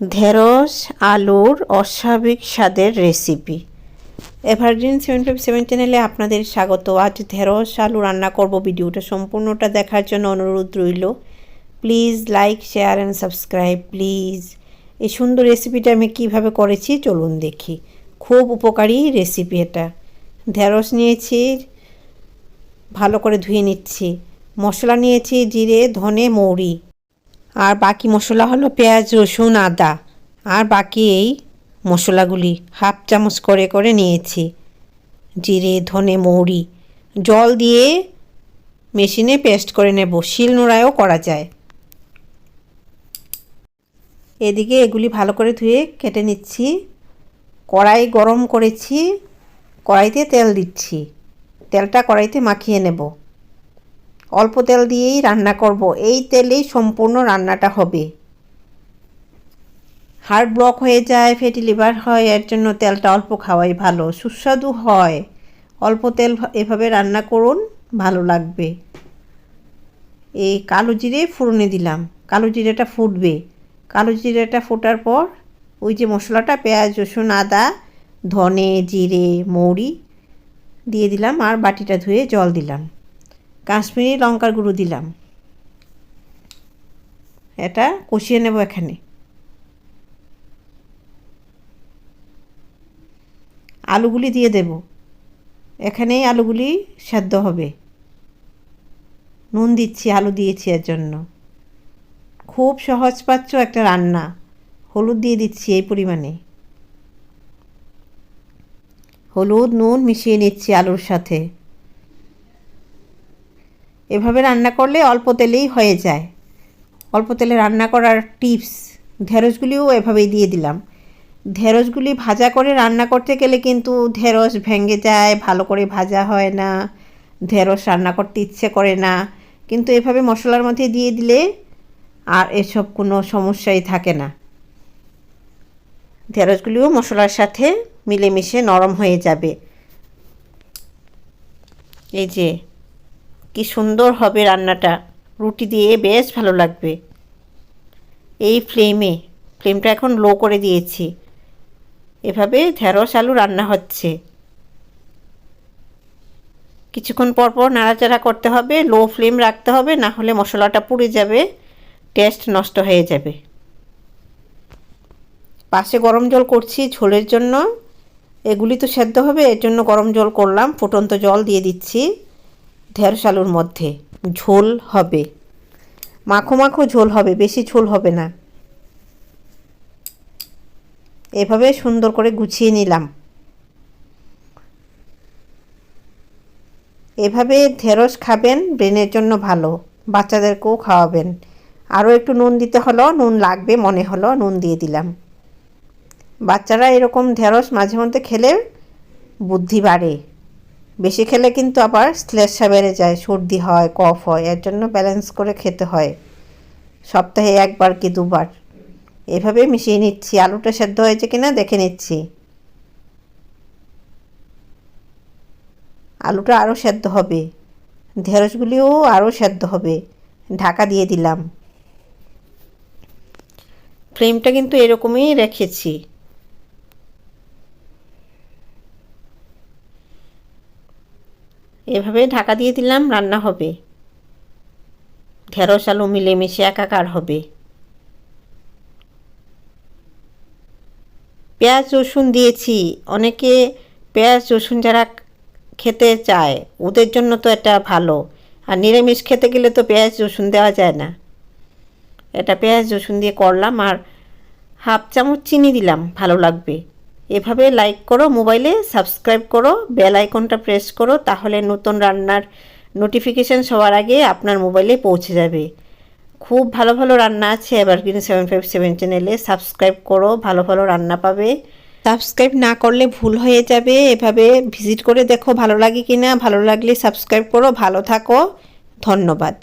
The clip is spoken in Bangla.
ঢেঁড়স, আলুর অস্বাভাবিক স্বাদের recipe evergreen seven five seven চ্যানেলে আপনাদের স্বাগত। আজ ঢেঁড়স, আলু রান্না করব। ভিডিওটা সম্পূর্ণটা দেখার জন্য অনুরোধ রইল। Please like share and subscribe please এই সুন্দর রেসিপিটা আমি কীভাবে করেছি, চলুন দেখি। খুব উপকারী রেসিপি এটা। ঢেঁড়স নিয়েছি, ভালো করে ধুয়ে নিচ্ছি। মশলা নিয়েছি, জিরে, ধনে, মৌরি। আর বাকি মশলা হলো পেঁয়াজ, রসুন, আদা। আর বাকি এই মশলাগুলি হাফ চামচ করে করে নিয়েছি। জিরে, ধনে, মৌরি, জল দিয়ে মেশিনে পেস্ট করে নেব। শিল নোড়ায়ও করা যায়। এদিকে এগুলি ভালো করে ধুয়ে কেটে নিচ্ছি। কড়াই গরম করেছি। কড়াইতে তেল দিচ্ছি। তেলটা কড়াইতে মাখিয়ে নেব। অল্প তেল দিয়েই রান্না করব। এই তেলেই সম্পূর্ণ রান্নাটা হবে। হার্ট ব্লক হয়ে যায়, ফ্যাটি লিভার হয়, এর জন্য তেলটা অল্প খাওয়াই ভালো। সুস্বাদু হয়। অল্প তেল এভাবে রান্না করুন, ভালো লাগবে। এই কালো জিরে ফুরনে দিলাম। কালো জিরেটা ফুটবে। কালো জিরেটা ফোটার পর ওই যে মশলাটা, পেঁয়াজ, রসুন, আদা, ধনে, জিরে, মৌরি দিয়ে দিলাম আর বাটিটা ধুয়ে জল দিলাম। কাশ্মীরি লঙ্কার গুঁড়ো দিলাম। এটা কষিয়ে নেব এখানে। আলুগুলি দিয়ে দেব। এখানেই আলুগুলি সেদ্ধ হবে। নুন দিচ্ছি, আলু দিয়েছি এর জন্য। খুব সহজ পাচ্ছ একটা রান্না। হলুদ দিয়ে দিচ্ছি এই পরিমাণে। হলুদ, নুন মিশিয়ে নিচ্ছি আলুর সাথে। এভাবে রান্না করলে অল্প তেলেই হয়ে যায়। অল্প তেলে রান্না করার টিপস, ঢেঁড়সগুলিও এভাবেই দিয়ে দিলাম। ঢেঁড়সগুলি ভাজা করে রান্না করতে গেলে কিন্তু ঢেঁড়স ভেঙে যায়, ভালো করে ভাজা হয় না, ঢেঁড়স রান্না করতে ইচ্ছে করে না। কিন্তু এভাবে মশলার মধ্যে দিয়ে দিলে আর এসব কোনো সমস্যাই থাকে না। ঢেঁড়সগুলিও মশলার সাথে মিলেমিশে নরম হয়ে যাবে। এই যে কি সুন্দর হবে রান্নাটা। রুটি দিয়ে বেশ ভালো লাগবে। এই ফ্লেমে ফ্লেমটা এখন লো করে দিয়েছি। এভাবে ঢেঁড়স আলু রান্না হচ্ছে। কিছুক্ষণ পর পর নাড়াচাড়া করতে হবে লো ফ্লেম রাখতে হবে, না হলে মশলাটা পুড়ে যাবে টেস্ট নষ্ট হয়ে যাবে। পাশে গরম জল করছি ঝোলের জন্য। এগুলি তো সেদ্ধ হবে, এর জন্য গরম জল করলাম, ফুটন্ত জল দিয়ে দিচ্ছি। ঢেঁড়স আলুর মধ্যে। ঝোল হবে। মাখো মাখো ঝোল হবে, বেশি ঝোল হবে না। এভাবে সুন্দর করে গুছিয়ে নিলাম। এভাবে ঢেঁড়স খাবেন, ব্রেনের জন্য ভালো। বাচ্চাদেরকেও খাওয়াবেন। আরও একটু নুন দিতে হলো, নুন লাগবে, মনে হলো, নুন দিয়ে দিলাম। বাচ্চারা এরকম ঢেঁড়স মাঝে মধ্যে খেলে বুদ্ধি বাড়ে। বেশি খেলে কিন্তু আবার শ্লেষা বেড়ে যায়, সর্দি হয়, কফ হয়, এর জন্য ব্যালেন্স করে খেতে হয়। সপ্তাহে একবার কি দুবার? এভাবে মিশিয়ে নিচ্ছি। আলুটা সেদ্ধ হয়েছে কিনা দেখে নিচ্ছি। আলুটা আরও সেদ্ধ হবে। ঢেঁড়সগুলিও আরও সেদ্ধ হবে। ঢাকা দিয়ে দিলাম। ফ্লেমটা কিন্তু এরকমই রেখেছি। এভাবে ঢাকা দিয়ে দিলাম রান্না হবে। ঢেঁড়স আলু মিলেমিশে একাকার হবে। পেঁয়াজ রসুন দিয়েছি। অনেকে পেঁয়াজ রসুন যারা খেতে চায়, ওদের জন্য তো এটা ভালো। আর নিরামিষ খেতে গেলে তো পেঁয়াজ রসুন দেওয়া যায় না। এটা পেঁয়াজ রসুন দিয়ে করলাম আর হাফ চামচ চিনি দিলাম, ভালো লাগবে। এভাবে লাইক করো মোবাইলে সাবস্ক্রাইব করো বেল আইকনটা প্রেস করো, তাহলে নতুন রান্নার নোটিফিকেশান সবার আগে আপনার মোবাইলে পৌঁছে যাবে। খুব ভালো ভালো রান্না আছে এভারগ্রিন সেভেন ফাইভ সেভেন চ্যানেলে সাবস্ক্রাইব করো, ভালো ভালো রান্না পাবে। সাবস্ক্রাইব না করলে ভুল হয়ে যাবে। এভাবে ভিজিট করে দেখো ভালো লাগে কি না ভালো লাগলে সাবস্ক্রাইব করো। ভালো থাকো। ধন্যবাদ।